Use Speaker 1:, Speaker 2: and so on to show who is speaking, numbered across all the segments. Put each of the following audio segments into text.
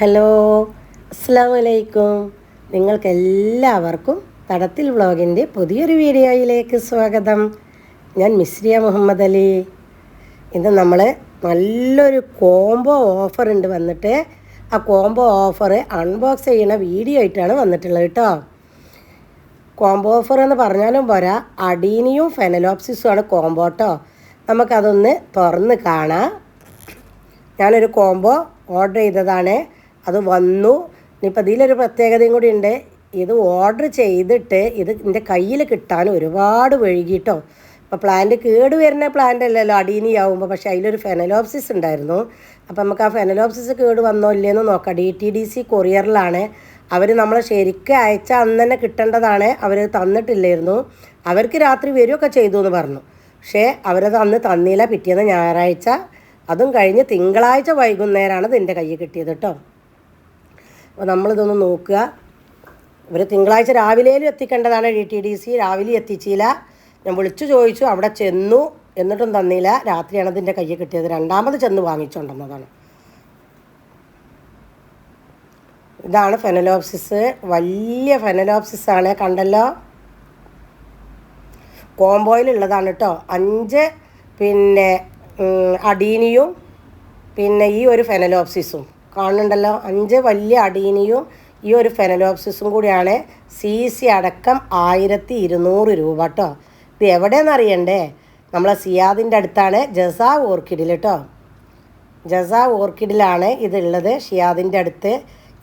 Speaker 1: Hello അസ്സാം വലൈക്കും നിങ്ങൾക്കെല്ലാവർക്കും തടത്തിൽ വ്ളോഗിന്റെ പുതിയൊരു വീഡിയോയിലേക്ക് സ്വാഗതം. ഞാൻ മിസ്രിയ മുഹമ്മദ് അലി. ഇന്ന് നമ്മൾ നല്ലൊരു കോംബോ ഓഫർ ഉണ്ട് വന്നിട്ട്. ആ കോംബോ ഓഫർ അൺബോക്സ് ചെയ്യുന്ന വീഡിയോ ആയിട്ടാണ് വന്നിട്ടുള്ളത് കേട്ടോ. കോംബോ ഓഫർ എന്ന് പറഞ്ഞാലും പോരാ അടീനിയും ഫെനലോപ്സിസും ആണ് കോംബോ കേട്ടോ. നമുക്കതൊന്ന് തുറന്ന് കാണാം. ഞാനൊരു കോംബോ ഓർഡർ ചെയ്തതാണ്. അത് വന്നു. ഇനിയിപ്പോൾ ഇതിലൊരു പ്രത്യേകതയും കൂടി ഉണ്ട്. ഇത് ഓർഡർ ചെയ്തിട്ട് ഇത് എന്റെ കയ്യിൽ കിട്ടാൻ ഒരുപാട് വൈകിട്ടോ. അപ്പോൾ പ്ലാന്റ് കേട് വരുന്ന പ്ലാന്റ് അല്ലല്ലോ അടീനിയാവുമ്പോൾ പക്ഷേ അതിലൊരു ഫെനലോപ്സിസ് ഉണ്ടായിരുന്നു. അപ്പോൾ നമുക്ക് ആ ഫെനലോപ്സിസ് കേട് വന്നോ ഇല്ലയെന്ന് നോക്കാം. ഡി ടി ഡി സി കൊറിയറിലാണ് അവർ നമ്മളെ ശരിക്കും അയച്ച അന്ന് തന്നെ കിട്ടേണ്ടതാണ്. അവർ തന്നിട്ടില്ലായിരുന്നു. അവർക്ക് രാത്രി വരികയൊക്കെ ചെയ്തു എന്ന് പറഞ്ഞു. പക്ഷേ അവരത് അന്ന് തന്നില്ല. പിറ്റേന്ന് ഞായറാഴ്ച. അതും കഴിഞ്ഞ് തിങ്കളാഴ്ച വൈകുന്നേരമാണ് ഇത് എന്റെ കയ്യിൽ കിട്ടിയത് കേട്ടോ അപ്പോൾ നമ്മളിതൊന്ന് നോക്കുക. ഇവർ തിങ്കളാഴ്ച രാവിലെയും എത്തിക്കേണ്ടതാണ് ഡി ടി ഡി സി. രാവിലെ എത്തിച്ചില്ല. ഞാൻ വിളിച്ചു ചോദിച്ചു അവിടെ ചെന്നു. എന്നിട്ടും തന്നില്ല. രാത്രിയാണ് അതിന്റെ കയ്യിൽ കിട്ടിയത്. രണ്ടാമത് ചെന്ന് വാങ്ങിച്ചുകൊണ്ടെന്നതാണ് ഇതാണ് ഫെനലോപ്സിസ്. വലിയ ഫെനലോപ്സിസ് ആണ്. കണ്ടല്ലോ? കോംബോയിലുള്ളതാണ് കേട്ടോ അഞ്ച് പിന്നെ അഡീനിയും പിന്നെ ഈ ഒരു ഫെനലോപ്സിസും. കാണുന്നുണ്ടല്ലോ. അഞ്ച് വലിയ അടീനിയും ഈ ഒരു ഫെനലോപ്സിസും കൂടിയാണ് സി സി അടക്കം ആയിരത്തി ഇരുന്നൂറ് രൂപ കേട്ടോ ഇത് എവിടെയെന്ന് അറിയണ്ടേ? നമ്മളെ സിയാദിന്റെ അടുത്താണ് ജസ ഓർക്കിഡിൽ കേട്ടോ ജസ ഓർക്കിഡിലാണ് ഇതുള്ളത് ഷിയാദിന്റെ അടുത്ത്.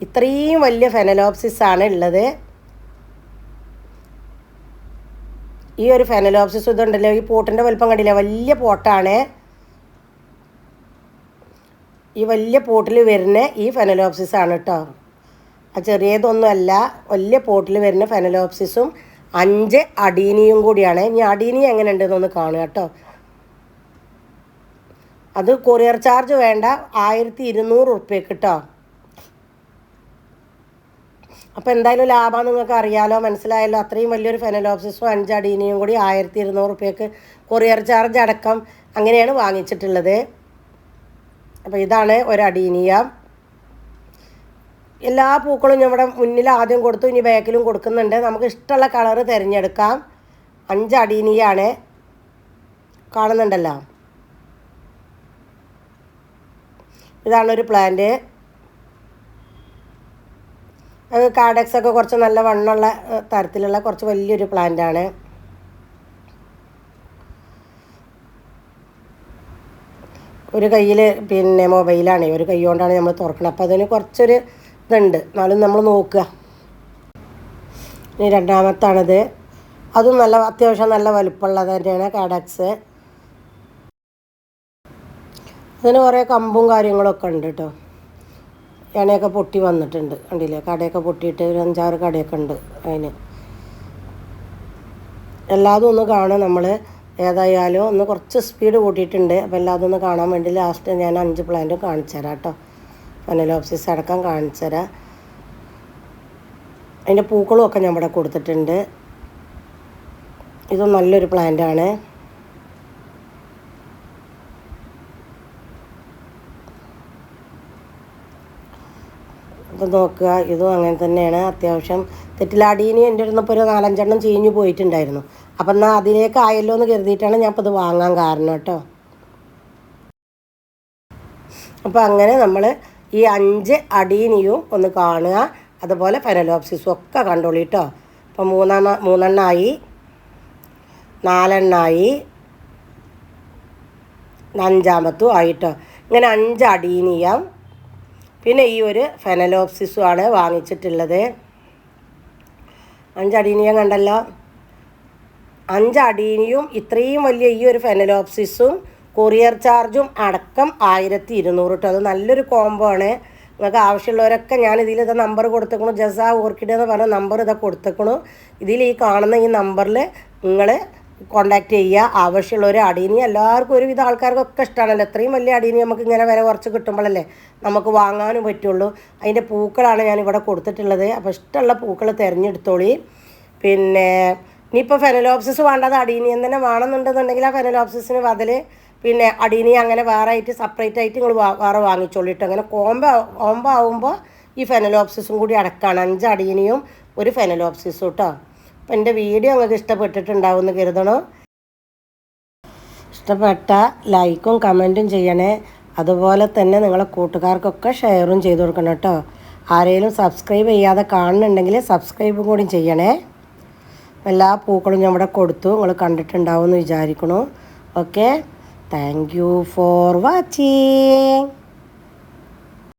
Speaker 1: ഇത്രയും വലിയ ഫെനലോപ്സിസ് ആണ് ഉള്ളത് ഈ ഒരു ഫെനലോപ്സിസ് ഇതുണ്ടല്ലോ. ഈ പോട്ടിന്റെ വലുപ്പം കണ്ടില്ല? വലിയ പോട്ടാണ്. ഈ വലിയ പോട്ടിൽ വരുന്ന ഈ ഫെനലോപ്സിസ് ആണ് കേട്ടോ ആ ചെറിയതൊന്നുമല്ല വലിയ പോട്ടിൽ വരുന്ന ഫെനലോപ്സിസും അഞ്ച് അടീനിയും കൂടിയാണ്. ഇനി അടീനി എങ്ങനെ ഉണ്ടെന്നൊന്ന് കാണുക കേട്ടോ അത് കൊറിയർ ചാർജ് വേണ്ട ആയിരത്തി ഇരുന്നൂറ് ഉറുപ്പ്യക്ക് കേട്ടോ അപ്പോൾ എന്തായാലും ലാഭം നിങ്ങൾക്ക് അറിയാലോ മനസ്സിലായല്ലോ? അത്രയും വലിയൊരു ഫെനലോപ്സിസും അഞ്ച് അടീനിയും കൂടി ആയിരത്തി ഇരുന്നൂറ് റുപ്യക്ക് കൊറിയർ ചാർജ് അടക്കം അങ്ങനെയാണ് വാങ്ങിച്ചിട്ടുള്ളത്. അപ്പോൾ ഇതാണ് ഒരു അടീനിയ എല്ലാ പൂക്കളും ഇവിടെ മുന്നിൽ ആദ്യം കൊടുത്തു ഇനി ബാക്കിലും കൊടുക്കുന്നുണ്ട്. നമുക്ക് ഇഷ്ടമുള്ള കളർ തിരഞ്ഞെടുക്കാം. അഞ്ച് അടീനിയാണ് കാണുന്നുണ്ടല്ലോ. ഇതാണ് ഒരു പ്ലാന്റ് അത് കാഡക്സൊക്കെ കുറച്ച് നല്ല വണ്ണമുള്ള തരത്തിലുള്ള കുറച്ച് വലിയൊരു പ്ലാന്റ് ഒരു കയ്യിൽ പിന്നെ മൊബൈലാണ്. ഒരു കൈ കൊണ്ടാണ് നമ്മൾ തുറക്കുന്നത് അപ്പോൾ അതിന് കുറച്ചൊരു ഇതുണ്ട്. എന്നാലും നമ്മൾ നോക്കുക. ഇനി രണ്ടാമത്താണിത്. അതും നല്ല അത്യാവശ്യം നല്ല വലുപ്പമുള്ളത് തന്നെയാണ് കാഡക്സ് അതിന് കുറേ കമ്പും കാര്യങ്ങളൊക്കെ ഉണ്ട് കേട്ടോ എണ്ണയൊക്കെ പൊട്ടി വന്നിട്ടുണ്ട്. കണ്ടില്ലേ? കടയൊക്കെ പൊട്ടിയിട്ട് ഒരു അഞ്ചാറ് കടയൊക്കെ ഉണ്ട് അതിന്. എല്ലാതും ഒന്ന് കാണാം നമ്മൾ ഏതായാലും ഒന്ന് കുറച്ച് സ്പീഡ് കൂട്ടിയിട്ടുണ്ട്. അപ്പോൾ എല്ലാതും ഒന്ന് കാണാൻ വേണ്ടി ലാസ്റ്റ് ഞാൻ അഞ്ച് പ്ലാന്റും കാണിച്ചു തരാം കേട്ടോ ഫനലോപ്സിസ് അടക്കം കാണിച്ചു തരാം. അതിന്റെ പൂക്കളും ഒക്കെ ഞാൻ ഇവിടെ കൊടുത്തിട്ടുണ്ട്. ഇത് നല്ലൊരു പ്ലാന്റാണ് ഇത് നോക്കുക ഇതും അങ്ങനെ തന്നെയാണ്. അത്യാവശ്യം തെറ്റിലാടീനി എന്റെ അടുത്ത് ഒരു നാലഞ്ചെണ്ണം ചീഞ്ഞു പോയിട്ടുണ്ടായിരുന്നു. അപ്പം എന്നാൽ അതിലേക്ക് ആയല്ലോ എന്ന് കരുതിയിട്ടാണ് ഞാൻ ഇപ്പോൾ ഇത് വാങ്ങാൻ കാരണം കേട്ടോ. അപ്പോൾ അങ്ങനെ നമ്മൾ ഈ അഞ്ച് അടീനിയും ഒന്ന് കാണുക. അതുപോലെ ഫെനലോപ്സിസും ഒക്കെ കണ്ടോളി കേട്ടോ. അപ്പോൾ മൂന്നെണ്ണ മൂന്നെണ്ണായി. നാലെണ്ണായി. അഞ്ചാമത്തും ആയിട്ടോ ഇങ്ങനെ അഞ്ച് അടീനിയം. പിന്നെ ഈ ഒരു ഫെനലോപ്സിസും ആണ് വാങ്ങിച്ചിട്ടുള്ളത്. അഞ്ച് കണ്ടല്ലോ. അഞ്ച് അടീനിയും ഇത്രയും വലിയ ഈ ഒരു ഫെനലോപ്സിസും കൊറിയർ ചാർജും അടക്കം ആയിരത്തി ഇരുന്നൂറ് കേട്ടോ അത് നല്ലൊരു കോംബോ ആണ്. നിങ്ങൾക്ക് ആവശ്യമുള്ളവരൊക്കെ ഞാൻ ഇതിൽ ഇത് നമ്പർ കൊടുത്തേക്കണു. ജസ ഓർക്കിഡ് എന്ന് പറഞ്ഞ നമ്പർ ഇതാ കൊടുത്തേക്കണു. ഇതിൽ ഈ കാണുന്ന ഈ നമ്പറിൽ നിങ്ങൾ കോണ്ടാക്ട് ചെയ്യുക. ആവശ്യമുള്ളവർ അടീനി എല്ലാവർക്കും ഒരുവിധ ആൾക്കാർക്കൊക്കെ ഇഷ്ടമാണല്ലോ ഇത്രയും വലിയ അടീനി നമുക്ക് ഇങ്ങനെ വില കുറച്ച് കിട്ടുമ്പോഴല്ലേ നമുക്ക് വാങ്ങാനും പറ്റുള്ളൂ. അതിന്റെ പൂക്കളാണ് ഞാൻ ഇവിടെ കൊടുത്തിട്ടുള്ളത്. അപ്പോൾ ഇഷ്ടമുള്ള പൂക്കൾ തിരഞ്ഞെടുത്തോളി. പിന്നെ ഇനിയിപ്പോൾ ഫെനലോപ്സിസ് വേണ്ടത് അടീനിയം തന്നെ വേണമെന്നുണ്ടെന്നുണ്ടെങ്കിൽ ആ ഫെനലോപ്സിസിന് ബദൽ പിന്നെ അടീനി അങ്ങനെ വേറെ ആയിട്ട് സെപ്പറേറ്റ് ആയിട്ട് നിങ്ങൾ വേറെ വാങ്ങിച്ചോളിട്ട്. അങ്ങനെ കോമ്പ കോമ്പോ ആവുമ്പോൾ ഈ ഫെനലോപ്സിസും കൂടി അടക്കാണ്. അഞ്ച് അടീനിയും ഒരു ഫെനലോപ്സിസും കേട്ടോ അപ്പം എന്റെ വീഡിയോ നിങ്ങൾക്ക് ഇഷ്ടപ്പെട്ടിട്ടുണ്ടാവും എന്ന് കരുതണോ. ഇഷ്ടപ്പെട്ട ലൈക്കും കമന്റും ചെയ്യണേ. അതുപോലെ തന്നെ നിങ്ങളെ കൂട്ടുകാർക്കൊക്കെ ഷെയറും ചെയ്തു കൊടുക്കണം കേട്ടോ ആരെങ്കിലും സബ്സ്ക്രൈബ് ചെയ്യാതെ കാണുന്നുണ്ടെങ്കിൽ സബ്സ്ക്രൈബും കൂടി ചെയ്യണേ. എല്ലാ പൂക്കളും ഞാൻ ഇവിടെ കൊടുത്തു. നിങ്ങൾ കണ്ടിട്ടുണ്ടാവും എന്ന് വിചാരിക്കണു okay thank you for watching